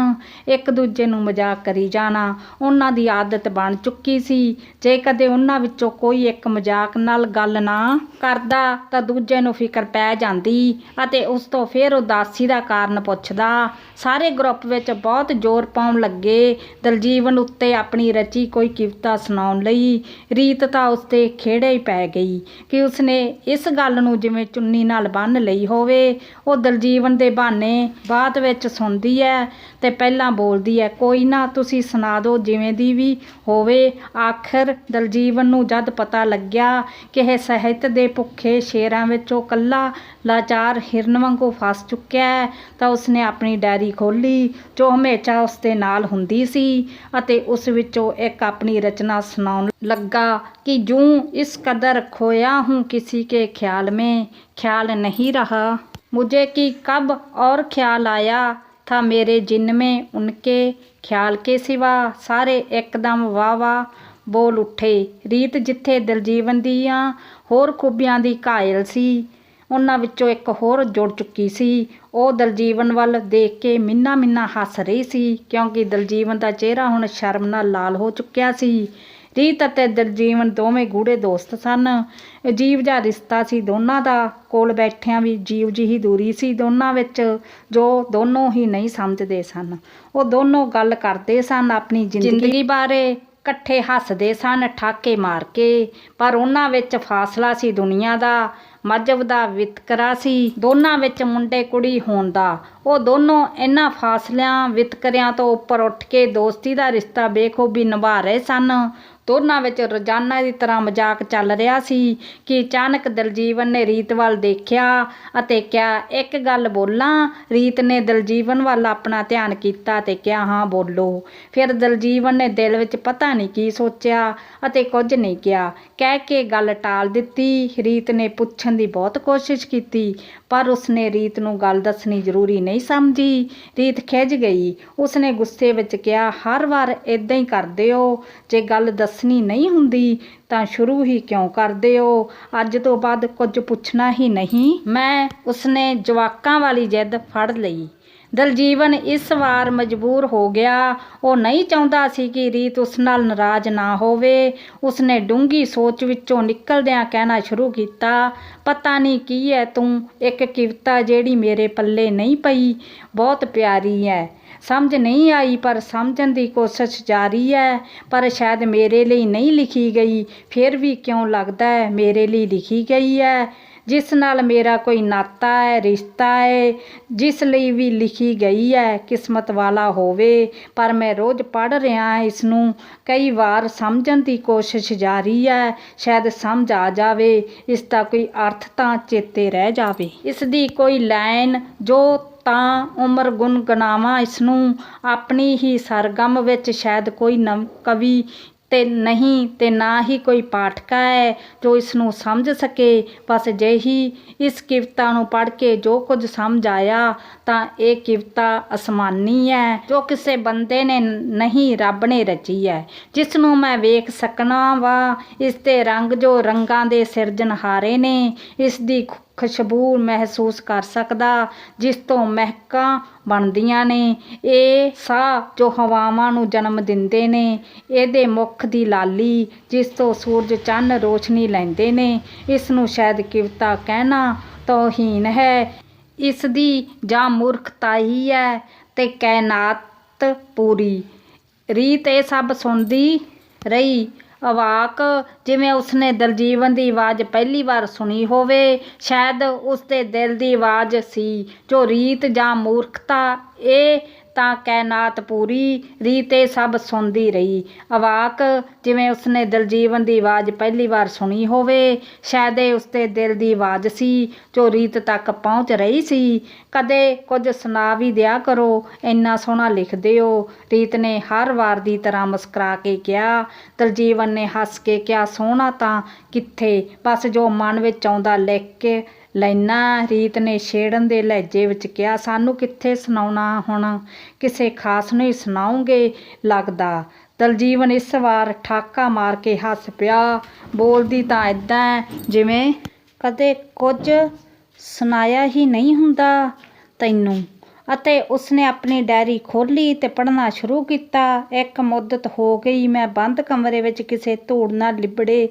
ਇੱਕ ਦੂਜੇ ਨੂੰ ਮਜ਼ਾਕ ਕਰੀ ਜਾਣਾ ਉਹਨਾਂ ਦੀ ਆਦਤ ਬਣ ਚੁੱਕੀ ਸੀ। ਜੇ ਕਦੇ ਉਹਨਾਂ ਵਿੱਚੋਂ ਕੋਈ ਇੱਕ ਮਜ਼ਾਕ ਨਾਲ ਗੱਲ ਨਾ ਕਰਦਾ ਤਾਂ ਦੂਜੇ ਨੂੰ ਫਿਕਰ ਪੈ ਜਾਂਦੀ ਅਤੇ ਉਸ ਤੋਂ ਫਿਰ ਉਦਾਸੀ ਦਾ ਕਾਰਨ ਪੁੱਛਦਾ। ਸਾਰੇ ਗਰੁੱਪ ਵਿੱਚ ਬਹੁਤ ਜ਼ੋਰ ਪਾਉਣ ਲੱਗੇ। ਦਲਜੀਵਨ ਉੱਤੇ ਆਪਣੀ ਰਚੀ ਕੋਈ ਕਵਿਤਾ ਸੁਣਾਉਣ ਲਈ। ਰੀਤ ਤਾਂ ਉਸਤੇ ਖੇੜੇ ਹੀ ਪੈ ਗਈ ਕਿ ਉਸਨੇ ਇਸ ਗੱਲ ਨੂੰ ਜਿਵੇਂ ਚੁੰਨੀ ਨਾਲ ਬੰਨ੍ਹ ਲਈ ਹੋਵੇ। ਉਹ ਦਲਜੀਵਨ ਦੇ ਬਹਾਨੇ ਬਾਅਦ ਵਿੱਚ ਸੁਣਦੀ ਹੈ ਤੇ ਪਹਿਲਾਂ ਬੋਲਦੀ ਹੈ ਕੋਈ ਨਾ, ਤੁਸੀਂ ਸੁਣਾ ਦਿਓ ਜਿਵੇਂ ਦੀ ਵੀ ਹੋਵੇ। ਆਖਰ ਦਲਜੀਵਨ ਨੂੰ ਜਦ ਪਤਾ ਲੱਗਿਆ ਕਿ ਇਹ ਸਾਹਿਤ ਦੇ ਭੁੱਖੇ ਸ਼ੇਰਾਂ ਵਿੱਚੋਂ ਕੱਲਾ ਲਾਚਾਰ ਹਿਰਨ ਵਾਂਗੂ ਫਸ ਚੁੱਕਿਆ ਹੈ ਤਾਂ ਉਸਨੇ ਆਪਣੀ ਡਾਇਰੀ ਖੋਲੀ ਜੋ ਹਮੇਸ਼ਾ ਉਸ ਦੇ ਨਾਲ ਹੁੰਦੀ ਸੀ ਅਤੇ ਉਸ ਵਿੱਚੋਂ ਇੱਕ ਆਪਣੀ ਰਚਨਾ ਸੁਣਾਉਣ ਲੱਗਾ ਕਿ ਜੂੰ ਇਸ ਕਦਰ ਖੋਇਆ ਹੂੰ किसी के ख्याल में ख्याल नहीं रहा मुझे कि कब और ख्याल आया था मेरे जिन में उनके ख्याल के सिवा ਸਾਰੇ ਇੱਕਦਮ ਵਾਹ ਵਾਹ ਬੋਲ ਉੱਠੇ। ਰੀਤ ਜਿੱਥੇ ਦਿਲਜੀਵਨ ਦੀਆਂ ਹੋਰ ਖੂਬੀਆਂ ਦੀ ਘਾਇਲ ਸੀ। ਉਹਨਾਂ ਵਿੱਚੋਂ ਇੱਕ ਹੋਰ ਜੁੜ ਚੁੱਕੀ ਸੀ। ਉਹ ਦਲਜੀਵਨ ਵੱਲ ਦੇਖ ਕੇ ਮਿੰਨਾ ਮਿੰਨਾ ਹੱਸ ਰਹੀ ਸੀ, ਕਿਉਂਕਿ ਦਲਜੀਵਨ ਦਾ ਚਿਹਰਾ ਹੁਣ ਸ਼ਰਮ ਨਾਲ ਲਾਲ ਹੋ ਚੁੱਕਿਆ ਸੀ। ਰੀਤ ਅਤੇ ਦਲਜੀਵਨ ਦੋਵੇਂ ਗੂੜੇ ਦੋਸਤ ਸਨ। ਅਜੀਬ ਜਿਹਾ ਰਿਸ਼ਤਾ ਸੀ ਦੋਨਾਂ ਦਾ। ਕੋਲ ਬੈਠਿਆਂ ਵੀ ਜੀਵ ਜਿਹੀ ਦੂਰੀ ਸੀ ਦੋਨਾਂ ਵਿੱਚ, ਜੋ ਦੋਨੋਂ ਹੀ ਨਹੀਂ ਸਮਝਦੇ ਸਨ। ਉਹ ਦੋਨੋਂ ਗੱਲ ਕਰਦੇ ਸਨ ਆਪਣੀ ਜ਼ਿੰਦਗੀ ਬਾਰੇ। ਇਕੱਠੇ ਹੱਸਦੇ ਸਨ, ਠਾਕੇ ਮਾਰ ਕੇ। ਪਰ ਉਹਨਾਂ ਵਿੱਚ ਫਾਸਲਾ ਸੀ ਦੁਨੀਆ ਦਾ, ਮਜ਼ਹਬ ਦਾ ਵਿਤਕਰਾ ਸੀ। ਦੋਨਾਂ ਵਿੱਚ ਮੁੰਡੇ ਕੁੜੀ ਹੋਣ ਦਾ। ਉਹ ਦੋਨੋਂ ਇਹਨਾਂ ਫਾਸਲਿਆਂ, ਵਿਤਕਰਿਆਂ ਤੋਂ ਉੱਪਰ ਉੱਠ ਕੇ ਦੋਸਤੀ ਦਾ ਰਿਸ਼ਤਾ ਬੇਖੂਬੀ ਨਿਭਾ ਰਹੇ ਸਨ। ਦੋਨਾਂ ਵਿੱਚ ਰੋਜ਼ਾਨਾ ਦੀ ਤਰ੍ਹਾਂ ਮਜ਼ਾਕ ਚੱਲ ਰਿਹਾ ਸੀ ਕਿ ਅਚਾਨਕ ਦਲਜੀਵਨ ਨੇ ਰੀਤ ਵੱਲ ਦੇਖਿਆ ਅਤੇ ਕਿਹਾ, ਇੱਕ ਗੱਲ ਬੋਲਾਂ? ਰੀਤ ਨੇ ਦਲਜੀਵਨ ਵੱਲ ਆਪਣਾ ਧਿਆਨ ਕੀਤਾ ਤੇ ਕਿਹਾ, ਹਾਂ, ਬੋਲੋ। ਫਿਰ ਦਲਜੀਵਨ ਨੇ ਦਿਲ ਵਿੱਚ ਪਤਾ ਨਹੀਂ ਕੀ ਸੋਚਿਆ ਅਤੇ ਕੁਝ ਨਹੀਂ ਕਿਹਾ। ਕਹਿ ਕੇ ਗੱਲ ਟਾਲ ਦਿੱਤੀ। ਰੀਤ ਨੇ ਪੁੱਛਣ ਦੀ ਬਹੁਤ ਕੋਸ਼ਿਸ਼ ਕੀਤੀ, ਪਰ ਉਸਨੇ ਰੀਤ ਨੂੰ ਗੱਲ ਦੱਸਣੀ ਜ਼ਰੂਰੀ ਨਹੀਂ ਸਮਝੀ। ਰੀਤ ਖਿੱਝ ਗਈ। ਉਸਨੇ ਗੁੱਸੇ ਵਿੱਚ ਕਿਹਾ, ਹਰ ਵਾਰ ਇਦਾਂ ਹੀ ਕਰਦੇ ਹੋ। ਜੇ ਗੱਲ ਦੱਸਣੀ ਨਹੀਂ ਹੁੰਦੀ, ਤਾਂ ਸ਼ੁਰੂ ਹੀ ਕਿਉਂ ਕਰਦੇ ਹੋ? ਅੱਜ ਤੋਂ ਬਾਅਦ ਕੁਝ ਪੁੱਛਣਾ ਹੀ ਨਹੀਂ। ਮੈਂ ਉਸਨੇ ਜਵਾਕਾਂ ਵਾਲੀ ਜਿੱਦ ਫੜ ਲਈ। ਦਲਜੀਵਨ ਇਸ ਵਾਰ ਮਜਬੂਰ ਹੋ ਗਿਆ। ਉਹ ਨਹੀਂ ਚਾਹੁੰਦਾ ਸੀ ਕਿ ਰੀਤ ਉਸ ਨਾਲ ਨਾਰਾਜ਼ ਨਾ ਹੋਵੇ। ਉਸਨੇ ਡੂੰਗੀ ਸੋਚ ਵਿੱਚੋਂ ਨਿਕਲਦਿਆਂ ਕਹਿਣਾ ਸ਼ੁਰੂ ਕੀਤਾ, ਪਤਾ ਨਹੀਂ ਕੀ ਹੈ ਤੂੰ? ਇੱਕ ਕਵਿਤਾ ਜਿਹੜੀ ਮੇਰੇ ਪੱਲੇ ਨਹੀਂ ਪਈ। ਬਹੁਤ ਪਿਆਰੀ ਹੈ ਸਮਝ ਨਹੀਂ ਆਈ ਪਰ ਸਮਝਣ ਦੀ ਕੋਸ਼ਿਸ਼ ਜਾਰੀ ਹੈ ਪਰ ਸ਼ਾਇਦ ਮੇਰੇ ਲਈ ਨਹੀਂ ਲਿਖੀ ਗਈ। ਫਿਰ ਵੀ ਕਿਉਂ ਲੱਗਦਾ ਹੈ ਮੇਰੇ ਲਈ ਲਿਖੀ ਗਈ ਹੈ ਜਿਸ ਨਾਲ ਮੇਰਾ ਕੋਈ ਨਾਤਾ ਹੈ, ਰਿਸ਼ਤਾ ਹੈ, ਜਿਸ ਲਈ ਵੀ ਲਿਖੀ ਗਈ ਹੈ, ਕਿਸਮਤ ਵਾਲਾ ਹੋਵੇ, ਪਰ ਮੈਂ ਰੋਜ਼ ਪੜ੍ਹ ਰਿਹਾ ਇਸ ਨੂੰ ਕਈ ਵਾਰ ਸਮਝਣ ਦੀ ਕੋਸ਼ਿਸ਼ ਜਾਰੀ ਹੈ, ਸ਼ਾਇਦ ਸਮਝ ਆ ਜਾਵੇ ਇਸ ਦਾ ਕੋਈ ਅਰਥ ਤਾਂ ਚੇਤੇ ਰਹਿ ਜਾਵੇ। ਇਸ ਦੀ ਕੋਈ ਲਾਈਨ, ਜੋ ਤਾਂ ਉਮਰ ਗੁਣਗੁਣਾਵਾਂ ਇਸ ਨੂੰ ਆਪਣੀ ਹੀ ਸਰਗਮ ਵਿੱਚ ਸ਼ਾਇਦ ਕੋਈ ਨਵ ਕਵੀ ਤੇ ਨਹੀਂ ਤੇ ਨਾ ਹੀ ਕੋਈ ਪਾਠਕਾ ਹੈ ਜੋ ਇਸ ਨੂੰ ਸਮਝ ਸਕੇ। ਬਸ ਜਿਹੀ ਇਸ ਕਵਿਤਾ ਨੂੰ ਪੜ੍ਹ ਕੇ ਜੋ ਕੁਝ ਸਮਝ ਆਇਆ ਤਾਂ ਇਹ ਕਵਿਤਾ ਅਸਮਾਨੀ ਹੈ, ਜੋ ਕਿਸੇ ਬੰਦੇ ਨੇ ਨਹੀਂ ਰੱਬ ਨੇ ਰਚੀ ਹੈ। ਜਿਸ ਨੂੰ ਮੈਂ ਵੇਖ ਸਕਣਾ ਵਾ, ਇਸ ਦੇ ਰੰਗ ਜੋ ਰੰਗਾਂ ਦੇ ਸਿਰਜਣਹਾਰੇ ਨੇ, ਇਸ ਦੀ ਖੁਸ਼ਬੂ ਮਹਿਸੂਸ ਕਰ ਸਕਦਾ, ਜਿਸ ਤੋਂ ਮਹਿਕਾਂ ਬਣਦੀਆਂ ਨੇ। ਇਹ ਸਾਹ ਜੋ ਹਵਾਵਾਂ ਨੂੰ ਜਨਮ ਦਿੰਦੇ ਨੇ, ਇਹਦੇ ਮੁਖ ਦੀ ਲਾਲੀ, ਜਿਸ ਤੋਂ ਸੂਰਜ ਚੰਨ ਰੋਸ਼ਨੀ ਲੈਂਦੇ ਨੇ। ਇਸ ਨੂੰ ਸ਼ਾਇਦ ਕਿਵਤਾ ਕਹਿਣਾ ਤੋਹੀਨ ਹੈ। ਇਸ ਦੀ ਜਾਂ ਮੂਰਖਤਾ ਹੀ ਹੈ ਤੇ ਕਾਇਨਾਤ ਪੂਰੀ। ਰੀਤ ਇਹ ਸਭ ਸੁਣਦੀ ਰਹੀ। ਅਵਾਕ, ਜਿਵੇਂ ਉਸਨੇ ਦਲਜੀਵਨ ਦੀ ਆਵਾਜ਼ ਪਹਿਲੀ ਵਾਰ ਸੁਣੀ ਹੋਵੇ, ਸ਼ਾਇਦ ਉਸਦੇ ਦਿਲ ਦੀ ਆਵਾਜ਼ ਸੀ, ਜੋ ਰੀਤ ਜਾਂ ਮੂਰਖਤਾ, ਇਹ ਤਾਂ ਕਾਇਨਾਤ ਪੂਰੀ, ਰੀਤ ਇਹ ਸਭ ਸੁਣਦੀ ਰਹੀ। ਅਵਾਕ, ਜਿਵੇਂ ਉਸਨੇ ਦਿਲਜੀਵਨ ਦੀ ਆਵਾਜ਼ ਪਹਿਲੀ ਵਾਰ ਸੁਣੀ ਹੋਵੇ ਸ਼ਾਇਦ ਇਹ ਉਸਦੇ ਦਿਲ ਦੀ ਆਵਾਜ਼ ਸੀ, ਜੋ ਰੀਤ ਤੱਕ ਪਹੁੰਚ ਰਹੀ ਸੀ। ਕਦੇ ਕੁਝ ਸੁਣਾ ਵੀ ਦਿਆ ਕਰੋ, ਇੰਨਾ ਸੋਹਣਾ ਲਿਖਦੇ ਹੋ ਰੀਤ ਨੇ ਹਰ ਵਾਰ ਦੀ ਤਰ੍ਹਾਂ ਮੁਸਕਰਾ ਕੇ ਕਿਹਾ, ਦਿਲਜੀਵਨ ਨੇ ਹੱਸ ਕੇ ਕਿਹਾ, ਸੋਹਣਾ ਤਾਂ ਕਿੱਥੇ? ਬਸ ਜੋ ਮਨ ਵਿੱਚ ਆਉਂਦਾ ਲਿਖ ਕੇ ਲਾਈਨਾਂ ਰੀਤ ਨੇ ਛੇੜਨ ਦੇ ਲਹਿਜੇ ਵਿੱਚ ਕਿਹਾ, ਸਾਨੂੰ ਕਿੱਥੇ ਸੁਣਾਉਣਾ ਹੁਣ? ਕਿਸੇ ਖਾਸ ਨੂੰ ਹੀ ਸੁਣਾਉਂਗੇ ਲੱਗਦਾ। ਦਲਜੀਵਨ ਇਸ ਵਾਰ ਠਾਕਾ ਮਾਰ ਕੇ ਹੱਸ ਪਿਆ। ਬੋਲਦੀ ਤਾਂ ਇਦਾਂ ਜਿਵੇਂ ਕਦੇ ਕੁਝ ਸੁਣਾਇਆ ਹੀ ਨਹੀਂ ਹੁੰਦਾ ਤੈਨੂੰ। ਅਤੇ ਉਸਨੇ ਆਪਣੀ ਡਾਇਰੀ ਖੋਲੀ ਤੇ ਪੜ੍ਹਨਾ ਸ਼ੁਰੂ ਕੀਤਾ। ਇੱਕ ਮੁੱਦਤ ਹੋ ਗਈ, ਮੈਂ ਬੰਦ ਕਮਰੇ ਵਿੱਚ ਕਿਸੇ ਧੂੜ ਨਾਲ ਲਿਬੜੇ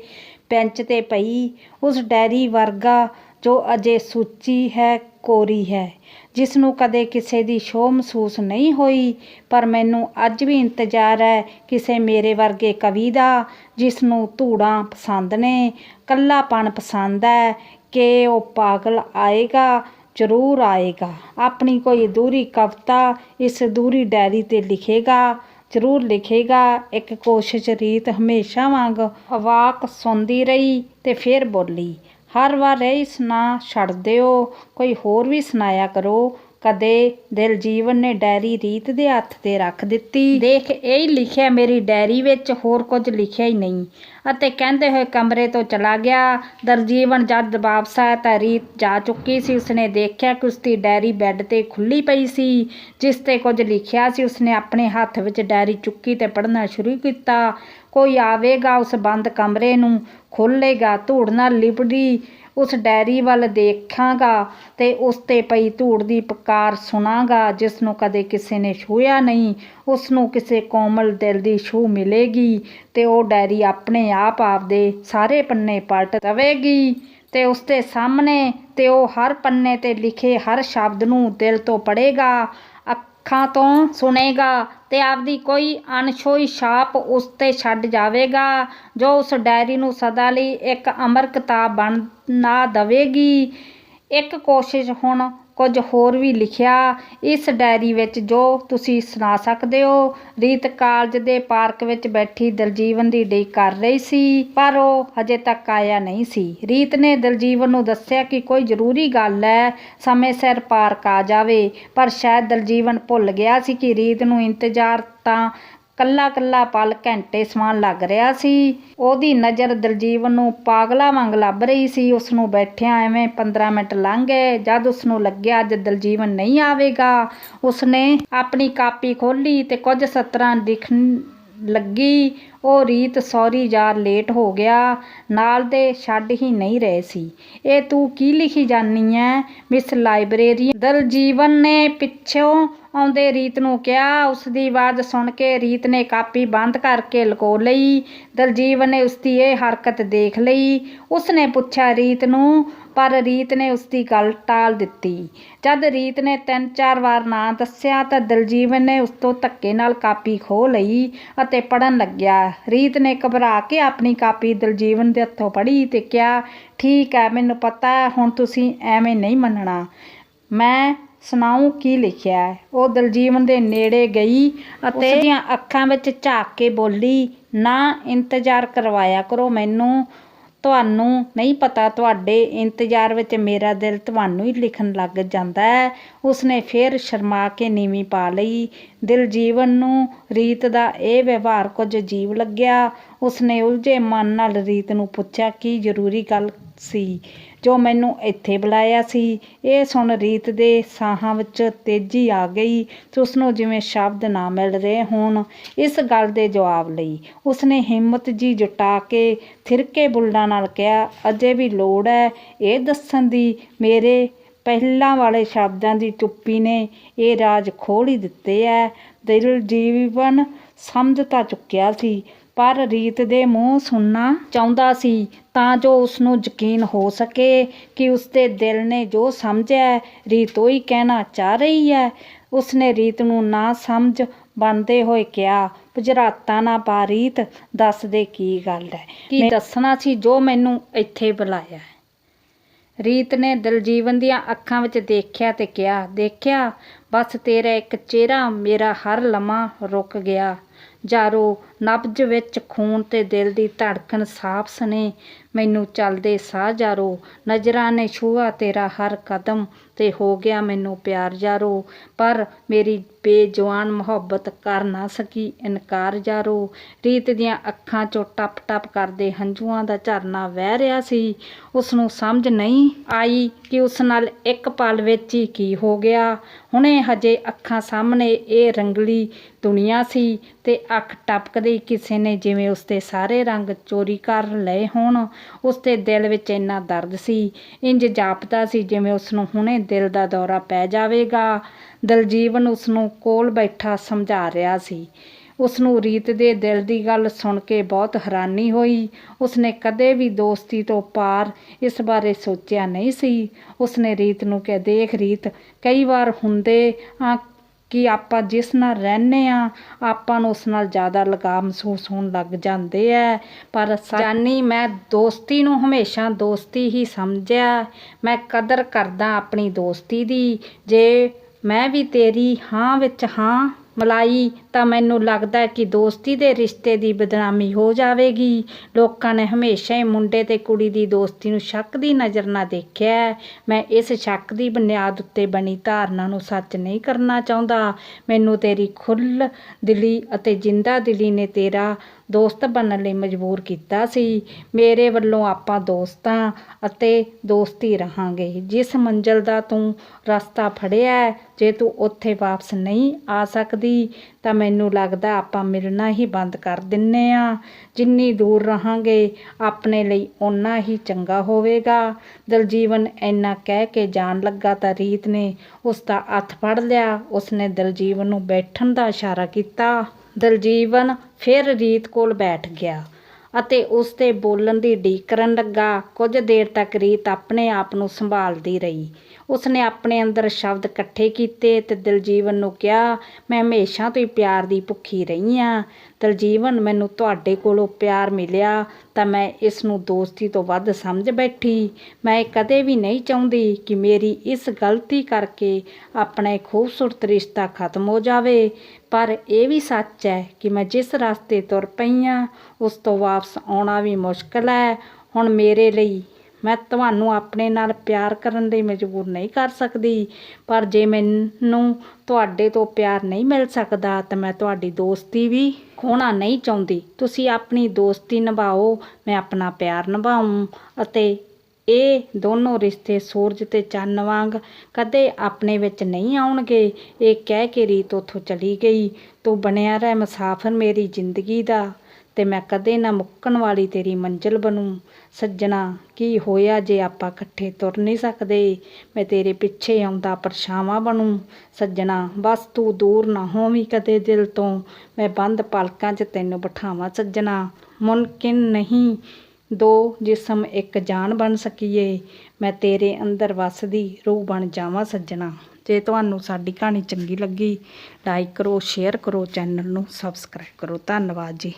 ਬੈਂਚ ਤੇ ਪਈ। ਉਸ ਡਾਇਰੀ ਵਰਗਾ ਜੋ ਅਜੇ ਸੁੱਚੀ ਹੈ, ਕੋਰੀ ਹੈ। ਜਿਸ ਨੂੰ ਕਦੇ ਕਿਸੇ ਦੀ ਸ਼ੋਅ ਮਹਿਸੂਸ ਨਹੀਂ ਹੋਈ, ਪਰ ਮੈਨੂੰ ਅੱਜ ਵੀ ਇੰਤਜ਼ਾਰ ਹੈ ਕਿਸੇ ਮੇਰੇ ਵਰਗੇ ਕਵੀ ਦਾ ਜਿਸ ਨੂੰ ਧੂੜਾਂ ਪਸੰਦ ਨੇ, ਕੱਲਾਪਣ ਪਸੰਦ ਹੈ ਕਿ ਉਹ ਪਾਗਲ ਆਏਗਾ, ਜ਼ਰੂਰ ਆਏਗਾ। ਆਪਣੀ ਕੋਈ ਦੂਰੀ ਕਵਿਤਾ ਇਸ ਦੂਰੀ ਡਾਇਰੀ ਤੇ ਲਿਖੇਗਾ, ਜ਼ਰੂਰ ਲਿਖੇਗਾ, ਇੱਕ ਕੋਸ਼ਿਸ਼ ਰੀਤ ਹਮੇਸ਼ਾ ਵਾਂਗ ਅਵਾਕ ਸੁਣਦੀ ਰਹੀ ਤੇ ਫਿਰ ਬੋਲੀ ਹਰ ਵਾਰ ਇਹ ਸੁਣਾ ਛੱਡ ਦਿਓ ਕੋਈ ਹੋਰ ਵੀ ਸੁਣਾਇਆ ਕਰੋ। ਕਦੇ ਦਿਲ ਜੀਵਨ ਨੇ ਡਾਇਰੀ ਰੀਤ ਦੇ ਹੱਥ ਤੇ ਰੱਖ ਦਿੱਤੀ। ਦੇਖ, ਇਹ ਹੀ ਲਿਖਿਆ ਮੇਰੀ ਡਾਇਰੀ ਵਿੱਚ, ਹੋਰ ਕੁਝ ਲਿਖਿਆ ਹੀ ਨਹੀਂ। ਅਤੇ ਕਹਿੰਦੇ ਹੋਏ ਕਮਰੇ ਤੋਂ ਚਲਾ ਗਿਆ। ਦਰਜੀਵਨ ਜਦ ਵਾਪਸ ਆਇਆ ਤਾਂ ਰੀਤ ਜਾ ਚੁੱਕੀ ਸੀ। ਉਸਨੇ ਦੇਖਿਆ ਕਿ ਉਸਦੀ ਡਾਇਰੀ ਬੈੱਡ ਤੇ ਖੁੱਲੀ ਪਈ ਸੀ। ਜਿਸ ਤੇ ਕੁਝ ਲਿਖਿਆ ਸੀ, ਉਸਨੇ ਆਪਣੇ ਹੱਥ ਵਿੱਚ ਡਾਇਰੀ ਚੁੱਕੀ ਤੇ ਪੜ੍ਹਨਾ ਸ਼ੁਰੂ ਕੀਤਾ। ਕੋਈ ਆਵੇਗਾ ਉਸ ਬੰਦ ਕਮਰੇ ਨੂੰ, ਖੋਲ੍ਹੇਗਾ, ਧੂੜ ਨਾਲ ਲਿਬੜੀ ਉਸ ਡੈਰੀ ਵੱਲ ਦੇਖਾਂਗਾ ਤੇ ਉਸ ਤੇ ਪਈ ਧੂੜ ਦੀ ਪੁਕਾਰ ਸੁਣਾਂਗਾ, ਜਿਸ ਨੂੰ ਕਦੇ ਕਿਸੇ ਨੇ ਛੂਹਿਆ ਨਹੀਂ, ਉਸ ਨੂੰ ਕਿਸੇ ਕੋਮਲ ਦਿਲ ਦੀ ਛੂਹ ਮਿਲੇਗੀ ਤੇ ਉਹ ਡੈਰੀ ਆਪਣੇ ਆਪ ਆਪਦੇ ਸਾਰੇ ਪੰਨੇ ਪਲਟ ਦਵੇਗੀ ਤੇ ਉਸ ਦੇ ਸਾਹਮਣੇ ਤੇ ਉਹ ਹਰ ਪੰਨੇ ਤੇ ਲਿਖੇ ਹਰ ਸ਼ਬਦ ਨੂੰ ਦਿਲ ਤੋਂ ਪੜ੍ਹੇਗਾ। ਅੱਖਾਂ ਤੋਂ ਸੁਣੇਗਾ ਤੇ ਆਪਦੀ ਕੋਈ ਅਣਛੋਈ ਛਾਪ ਉਸ ਤੇ ਛੱਡ ਜਾਵੇਗਾ, ਜੋ ਉਸ ਡਾਇਰੀ ਨੂੰ ਸਦਾ ਲਈ ਇੱਕ ਅਮਰ ਕਿਤਾਬ ਬਣਾ ਦੇਵੇਗੀ। ਇੱਕ ਕੋਸ਼ਿਸ਼ ਹੁਣ ਕੁਝ ਹੋਰ ਵੀ ਲਿਖਿਆ ਇਸ ਡਾਇਰੀ ਵਿੱਚ ਜੋ ਤੁਸੀਂ ਸੁਣਾ ਸਕਦੇ ਹੋ। ਰੀਤ ਕਾਲਜ ਦੇ ਪਾਰਕ ਵਿੱਚ ਬੈਠੀ ਦਲਜੀਵਨ ਦੀ ਉਡੀਕ ਕਰ ਰਹੀ ਸੀ, ਪਰ ਉਹ ਹਜੇ ਤੱਕ ਆਇਆ ਨਹੀਂ ਸੀ। ਰੀਤ ਨੇ ਦਲਜੀਵਨ ਨੂੰ ਦੱਸਿਆ ਕਿ ਕੋਈ ਜ਼ਰੂਰੀ ਗੱਲ ਹੈ, ਸਮੇਂ ਸਿਰ ਪਾਰਕ ਆ ਜਾਵੇ, ਪਰ ਸ਼ਾਇਦ ਦਲਜੀਵਨ ਭੁੱਲ ਗਿਆ ਸੀ ਕਿ ਰੀਤ ਨੂੰ ਇੰਤਜ਼ਾਰ ਤਾਂ ਕੱਲਾ ਕੱਲਾ ਪਲ ਘੰਟੇ ਸਮਾਨ ਲੱਗ ਰਿਹਾ ਸੀ। ਉਹਦੀ ਨਜ਼ਰ ਦਲਜੀਵਨ ਨੂੰ ਪਾਗਲਾ ਵਾਂਗ ਲੱਭ ਰਹੀ ਸੀ। ਉਸ ਨੂੰ ਬੈਠਿਆਂ ਐਵੇਂ 15 ਮਿੰਟ ਲੰਘ ਗਏ। ਜਦ ਉਸ ਨੂੰ ਲੱਗਿਆ ਅੱਜ ਦਲਜੀਵਨ ਨਹੀਂ ਆਵੇਗਾ, ਉਸਨੇ ਆਪਣੀ ਕਾਪੀ ਖੋਲੀ ਤੇ ਕੁਝ ਸਤਰਾਂ ਦਿਖਣ ਲੱਗੀ। ਉਹ ਰੀਤ ਸੌਰੀ ਯਾਰ ਲੇਟ ਹੋ ਗਿਆ। ਨਾਲ ਦੇ ਛੱਡ ਹੀ ਨਹੀਂ ਰਹੇ ਸੀ। ਇਹ ਤੂੰ ਕੀ ਲਿਖੀ ਜਾਨੀ ਐ? ਮਿਸ ਲਾਇਬ੍ਰੇਰੀ ਦਲਜੀਵਨ ਨੇ ਪਿੱਛੋਂ ਆਉਂਦੇ ਰੀਤ ਨੂੰ ਕਿਹਾ ਉਸ ਦੀ ਆਵਾਜ਼ ਸੁਣ ਕੇ ਰੀਤ ਨੇ ਕਾਪੀ ਬੰਦ ਕਰਕੇ ਲਕੋ ਲਈ। ਦਲਜੀਵਨ ਨੇ ਉਸ ਦੀ ਇਹ ਹਰਕਤ ਦੇਖ ਲਈ। ਉਸ ਨੇ ਪੁੱਛਿਆ ਰੀਤ ਨੂੰ, ਪਰ ਰੀਤ ਨੇ ਉਸ ਦੀ ਗੱਲ ਟਾਲ ਦਿੱਤੀ। ਜਦ ਰੀਤ ਨੇ ਤਿੰਨ ਚਾਰ ਵਾਰ ਨਾਂ ਦੱਸਿਆ, ਤਾਂ ਦਲਜੀਵਨ ਨੇ ਉਸ ਤੋਂ ਧੱਕੇ ਨਾਲ ਕਾਪੀ ਖੋਹ ਲਈ ਅਤੇ ਪੜਨ ਲੱਗਿਆ। ਰੀਤ ਨੇ ਘਬਰਾ ਕੇ ਆਪਣੀ ਕਾਪੀ ਦਲਜੀਵਨ ਦੇ ਹੱਥੋਂ ਪੜ੍ਹੀ ਤੇ ਕਿਹਾ, ਠੀਕ ਹੈ, ਮੈਨੂੰ ਪਤਾ ਹੁਣ ਤੁਸੀਂ ਐਵੇਂ ਨਹੀਂ ਮੰਨਣਾ। ਮੈਂ ਸੁਣਾਉ ਕੀ ਲਿਖਿਆ ਹੈ? ਉਹ ਦਲਜੀਵਨ ਦੇ ਨੇੜੇ ਗਈ ਅਤੇ ਉਸ ਦੀਆਂ ਅੱਖਾਂ ਵਿੱਚ ਝਾਕ ਕੇ ਬੋਲੀ, ਨਾ, ਇੰਤਜ਼ਾਰ ਕਰਵਾਇਆ ਕਰੋ ਮੈਨੂੰ। ਤੁਹਾਨੂੰ ਨਹੀਂ ਪਤਾ, ਤੁਹਾਡੇ ਇੰਤਜ਼ਾਰ ਵਿੱਚ ਮੇਰਾ ਦਿਲ ਤੁਹਾਨੂੰ ਹੀ ਲਿਖਣ ਲੱਗ ਜਾਂਦਾ ਹੈ। ਉਸਨੇ ਫਿਰ ਸ਼ਰਮਾ ਕੇ ਨੀਵੀਂ ਪਾ ਲਈ। ਦਿਲਜੀਵਨ ਨੂੰ ਰੀਤ ਦਾ ਇਹ ਵਿਵਹਾਰ ਕੁਝ ਅਜੀਬ ਲੱਗਿਆ। ਉਸਨੇ ਉਲਝੇ ਮਨ ਨਾਲ ਰੀਤ ਨੂੰ ਪੁੱਛਿਆ, ਕੀ ਜ਼ਰੂਰੀ ਗੱਲ ਸੀ? ਜੋ ਮੈਨੂੰ ਇੱਥੇ ਬੁਲਾਇਆ ਸੀ। ਇਹ ਸੁਣ ਰੀਤ ਦੇ ਸਾਹਾਂ ਵਿੱਚ ਤੇਜ਼ੀ ਆ ਗਈ। ਤੇ ਉਸ ਨੂੰ ਜਿਵੇਂ ਸ਼ਬਦ ਨਾ ਮਿਲ ਰਹੇ ਹੋਣ। ਇਸ ਗੱਲ ਦੇ ਜਵਾਬ ਲਈ ਉਸਨੇ ਹਿੰਮਤ ਜੀ ਜੁਟਾ ਕੇ ਥਿਰਕੇ ਬੁੱਲਾਂ ਨਾਲ ਕਿਹਾ, ਅਜੇ ਵੀ ਲੋੜ ਹੈ ਇਹ ਦੱਸਣ ਦੀ ਮੇਰੇ ਪਹਿਲਾਂ ਵਾਲੇ ਸ਼ਬਦਾਂ ਦੀ ਚੁੱਪੀ ਨੇ। ਇਹ ਰਾਜ ਖੋਲ੍ਹ ਹੀ ਦਿੱਤੇ ਐ। ਦਿਲ ਜੀਵਨ ਸਮਝ ਤਾਂ ਚੁੱਕਿਆ ਸੀ ਪਰ ਰੀਤ ਦੇ ਮੂੰਹ ਸੁਣਨਾ ਚਾਹੁੰਦਾ ਸੀ ਤਾਂ ਜੋ ਉਸ ਨੂੰ ਯਕੀਨ ਹੋ ਸਕੇ ਕਿ ਉਸ ਦੇ ਦਿਲ ਨੇ ਜੋ ਸਮਝਿਆ ਰੀਤ ਉਹੀ ਕਹਿਣਾ ਚਾਹ ਰਹੀ ਹੈ। ਉਸਨੇ ਰੀਤ ਨੂੰ ਨਾ ਸਮਝ ਬੰਦੇ ਹੋਏ ਕਿਹਾ ਪੁਜਰਾਤਾ ਨਾ ਪਾ ਰੀਤ ਦੱਸ ਦੇ ਕੀ ਗੱਲ ਹੈ? ਕੀ ਦੱਸਣਾ ਸੀ ਜੋ ਮੈਨੂੰ ਇੱਥੇ ਬੁਲਾਇਆ ਰੀਤ ਨੇ ਦਲਜੀਵਨ ਦੀਆਂ ਅੱਖਾਂ ਵਿੱਚ ਦੇਖਿਆ ਤੇ ਕਿਹਾ ਦੇਖਿਆ ਬਸ ਤੇਰਾ ਇੱਕ ਚਿਹਰਾ ਮੇਰਾ ਹਰ ਲਮਾ ਰੁਕ ਗਿਆ। ਜਾਰੋ ਨਬਜ ਵਿੱਚ ਖੂਨ ਤੇ ਦਿਲ ਦੀ ਧੜਕਣ ਸਾਫ਼ ਸਨੇ, ਮੈਨੂੰ ਚੱਲਦੇ ਸਾਹ ਜਾਰੋ, ਨਜ਼ਰਾਂ ਨੇ ਛੂਆ ਤੇਰਾ ਹਰ ਕਦਮ ਤੇ ਹੋ ਗਿਆ ਮੈਨੂੰ ਪਿਆਰ ਜਾਰੋ, ਪਰ ਮੇਰੀ ਬੇਜਵਾਨ ਮੁਹੱਬਤ ਕਰ ਨਾ ਸਕੀ, ਇਨਕਾਰ ਜਾਰੋ। ਰੀਤ ਦੀਆਂ ਅੱਖਾਂ 'ਚੋਂ ਟਪ ਟਪ ਕਰਦੇ ਹੰਝੂਆਂ ਦਾ ਝਰਨਾ ਵਹਿ ਰਿਹਾ ਸੀ। ਉਸ ਨੂੰ ਸਮਝ ਨਹੀਂ ਆਈ ਕਿ ਉਸ ਨਾਲ ਇੱਕ ਪਲ ਵਿੱਚ ਹੀ ਕੀ ਹੋ ਗਿਆ। ਹੁਣੇ ਹਜੇ ਅੱਖਾਂ ਸਾਹਮਣੇ ਇਹ ਰੰਗਲੀ ਦੁਨੀਆ ਸੀ ਤੇ ਅੱਖ ਟਪਕਦੀ ਕਿਸੇ ਨੇ ਜਿਵੇਂ ਉਸ ਦੇ ਸਾਰੇ ਰੰਗ ਚੋਰੀ ਕਰ ਲਏ ਹੋਣ ਉਸ ਦੇ ਦਿਲ ਵਿੱਚ ਇੰਨਾ ਦਰਦ ਸੀ। ਇੰਜ ਜਾਪਦਾ ਸੀ ਜਿਵੇਂ ਉਸ ਨੂੰ ਹੁਣੇ ਦਿਲ ਦਾ ਦੌਰਾ ਪੈ ਜਾਵੇਗਾ। ਦਲਜੀਵਨ ਉਸ ਨੂੰ ਕੋਲ ਬੈਠਾ ਸਮਝਾ ਰਿਹਾ ਸੀ। ਉਸ ਨੂੰ ਰੀਤ ਦੇ ਦਿਲ ਦੀ ਗੱਲ ਸੁਣ ਕੇ ਬਹੁਤ ਹੈਰਾਨੀ ਹੋਈ। ਉਸਨੇ ਕਦੇ ਵੀ ਦੋਸਤੀ ਤੋਂ ਪਾਰ ਇਸ ਬਾਰੇ ਸੋਚਿਆ ਨਹੀਂ ਸੀ। ਉਸਨੇ ਰੀਤ ਨੂੰ ਕਿਹਾ, ਦੇਖ ਰੀਤ, ਕਈ ਵਾਰ ਹੁੰਦੇ ਆ ਕਿ ਆਪਾਂ ਜਿਸ ਨਾਲ ਰਹਿੰਦੇ ਆ, ਆਪਾਂ ਨੂੰ ਉਸ ਨਾਲ ਜ਼ਿਆਦਾ ਲਗਾਅ ਮਹਿਸੂਸ ਹੋਣ ਲੱਗ ਜਾਂਦੇ ਐ ਪਰ ਜਾਨੀ ਮੈਂ ਦੋਸਤੀ ਨੂੰ ਹਮੇਸ਼ਾ ਦੋਸਤੀ ਹੀ ਸਮਝਿਆ। ਮੈਂ ਕਦਰ ਕਰਦਾ ਆਪਣੀ ਦੋਸਤੀ ਦੀ। ਜੇ ਮੈਂ ਵੀ ਤੇਰੀ ਹਾਂ ਵਿੱਚ ਹਾਂ, ਮਲਾਈ ਤਾਂ ਮੈਨੂੰ ਲੱਗਦਾ ਕਿ ਦੋਸਤੀ ਦੇ ਰਿਸ਼ਤੇ ਦੀ ਬਦਨਾਮੀ ਹੋ ਜਾਵੇਗੀ। ਲੋਕਾਂ ਨੇ ਹਮੇਸ਼ਾ ਹੀ ਮੁੰਡੇ ਤੇ ਕੁੜੀ ਦੀ ਦੋਸਤੀ ਨੂੰ ਸ਼ੱਕ ਦੀ ਨਜ਼ਰ ਨਾਲ ਦੇਖਿਆ ਮੈਂ ਇਸ ਸ਼ੱਕ ਦੀ ਬੁਨਿਆਦ ਉੱਤੇ ਬਣੀ ਧਾਰਨਾ ਨੂੰ ਸੱਚ ਨਹੀਂ ਕਰਨਾ ਚਾਹੁੰਦਾ। ਮੈਨੂੰ ਤੇਰੀ ਖੁੱਲ ਦਿਲੀ ਅਤੇ ਜਿੰਦਾ ਦਿਲੀ ਨੇ ਤੇਰਾ ਦੋਸਤ ਬਣਨ ਲਈ ਮਜਬੂਰ ਕੀਤਾ ਸੀ। ਮੇਰੇ ਵੱਲੋਂ ਆਪਾਂ ਦੋਸਤਾਂ ਅਤੇ ਦੋਸਤੀ ਰਹਾਂਗੇ। ਜਿਸ ਮੰਜ਼ਲ ਦਾ ਤੂੰ ਰਸਤਾ ਫੜਿਆ ਜੇ ਤੂੰ ਉੱਥੇ ਵਾਪਸ ਨਹੀਂ ਆ ਸਕਦੀ ਤਾਂ ਮੈਨੂੰ ਲੱਗਦਾ ਆਪਾਂ ਮਿਲਣਾ ਹੀ ਬੰਦ ਕਰ ਦਿੰਨੇ ਆ। ਜਿੰਨੀ ਦੂਰ ਰਹਾਂਗੇ, ਆਪਣੇ ਲਈ ਓਨਾ ਹੀ ਚੰਗਾ ਹੋਵੇਗਾ। ਦਲਜੀਵਨ ਇੰਨਾ ਕਹਿ ਕੇ ਜਾਣ ਲੱਗਾ ਤਾਂ ਰੀਤ ਨੇ ਉਸ ਦਾ ਹੱਥ ਫੜ ਲਿਆ। ਉਸਨੇ ਦਲਜੀਵਨ ਨੂੰ ਬੈਠਣ ਦਾ ਇਸ਼ਾਰਾ ਕੀਤਾ। ਦਲਜੀਵਨ ਫਿਰ ਰੀਤ ਕੋਲ ਬੈਠ ਗਿਆ ਅਤੇ ਉਸ ਦੇ ਬੋਲਣ ਦੀ ਉਡੀਕ ਕਰਨ ਲੱਗਾ। ਕੁਝ ਦੇਰ ਤੱਕ ਰੀਤ ਆਪਣੇ ਆਪ ਨੂੰ ਸੰਭਾਲਦੀ ਰਹੀ। ਉਸਨੇ ਆਪਣੇ ਅੰਦਰ ਸ਼ਬਦ ਇਕੱਠੇ ਕੀਤੇ ਤੇ ਦਿਲਜੀਵਨ ਨੂੰ ਕਿਹਾ, ਮੈਂ ਹਮੇਸ਼ਾ ਤੋਂ ਹੀ ਪਿਆਰ ਦੀ ਭੁੱਖੀ ਰਹੀ ਹਾਂ ਦਿਲਜੀਵਨ, ਮੈਨੂੰ ਤੁਹਾਡੇ ਕੋਲੋਂ ਪਿਆਰ ਮਿਲਿਆ ਤਾਂ ਮੈਂ ਇਸ ਨੂੰ ਦੋਸਤੀ ਤੋਂ ਵੱਧ ਸਮਝ ਬੈਠੀ। ਮੈਂ ਇਹ ਕਦੇ ਵੀ ਨਹੀਂ ਚਾਹੁੰਦੀ ਕਿ ਮੇਰੀ ਇਸ ਗਲਤੀ ਕਰਕੇ ਆਪਣਾ ਖੂਬਸੂਰਤ ਰਿਸ਼ਤਾ ਖਤਮ ਹੋ ਜਾਵੇ, ਪਰ ਇਹ ਵੀ ਸੱਚ ਹੈ ਕਿ ਮੈਂ ਜਿਸ ਰਸਤੇ ਤੁਰ ਪਈ ਹਾਂ ਉਸ ਤੋਂ ਵਾਪਸ ਆਉਣਾ ਵੀ ਮੁਸ਼ਕਲ ਹੈ। ਹੁਣ ਮੇਰੇ ਲਈ ਮੈਂ ਤੁਹਾਨੂੰ ਆਪਣੇ ਨਾਲ ਪਿਆਰ ਕਰਨ ਲਈ ਮਜਬੂਰ ਨਹੀਂ ਕਰ ਸਕਦੀ, ਪਰ ਜੇ ਮੈਨੂੰ ਤੁਹਾਡੇ ਤੋਂ ਪਿਆਰ ਨਹੀਂ ਮਿਲ ਸਕਦਾ, ਤਾਂ ਮੈਂ ਤੁਹਾਡੀ ਦੋਸਤੀ ਵੀ ਖੋਣਾ ਨਹੀਂ ਚਾਹੁੰਦੀ। ਤੁਸੀਂ ਆਪਣੀ ਦੋਸਤੀ ਨਿਭਾਓ, ਮੈਂ ਆਪਣਾ ਪਿਆਰ ਨਿਭਾਉਂ ਅਤੇ ਇਹ ਦੋਨੋਂ ਰਿਸ਼ਤੇ ਸੂਰਜ ਤੇ ਚੰਨ ਵਾਂਗ ਕਦੇ ਆਪਣੇ ਵਿੱਚ ਨਹੀਂ ਆਉਣਗੇ। ਇਹ ਕਹਿ ਕੇ ਰੀਤ ਉੱਥੋਂ ਚਲੀ ਗਈ। ਤੂੰ ਬਣਿਆ ਰਹਿ ਮੁਸਾਫਰ ਮੇਰੀ ਜ਼ਿੰਦਗੀ ਦਾ। ਤੇ ਮੈਂ ਕਦੇ ਨਾ ਮੁੱਕਣ ਵਾਲੀ ਤੇਰੀ ਮੰਜ਼ਿਲ ਬਣੂੰ। ਸੱਜਣਾ, ਕੀ ਹੋਇਆ ਜੇ ਆਪਾਂ ਇਕੱਠੇ ਤੁਰ ਨਹੀਂ ਸਕਦੇ? ਮੈਂ ਤੇਰੇ ਪਿੱਛੇ ਆਉਂਦਾ ਪਰਛਾਵਾਂ ਬਣੂੰ। ਸੱਜਣਾ, ਬਸ ਤੂੰ ਦੂਰ ਨਾ ਹੋਵੀਂ ਕਦੇ ਦਿਲ ਤੋਂ। ਮੈਂ ਬੰਦ ਪਲਕਾਂ 'ਚ ਤੈਨੂੰ ਬਿਠਾਵਾਂ, ਸੱਜਣਾ। ਮੁਮਕਿਨ ਨਹੀਂ, ਦੋ ਜਿਸਮ ਇੱਕ ਜਾਨ ਬਣ ਸਕੀਏ। ਮੈਂ ਤੇਰੇ ਅੰਦਰ ਵਸਦੀ ਰੂਹ ਬਣ ਜਾਵਾਂ, ਸੱਜਣਾ। ਜੇ ਤੁਹਾਨੂੰ ਸਾਡੀ ਕਹਾਣੀ ਚੰਗੀ ਲੱਗੀ ਲਾਈਕ ਕਰੋ ਸ਼ੇਅਰ ਕਰੋ ਚੈਨਲ ਨੂੰ ਸਬਸਕ੍ਰਾਈਬ ਕਰੋ। ਧੰਨਵਾਦ ਜੀ।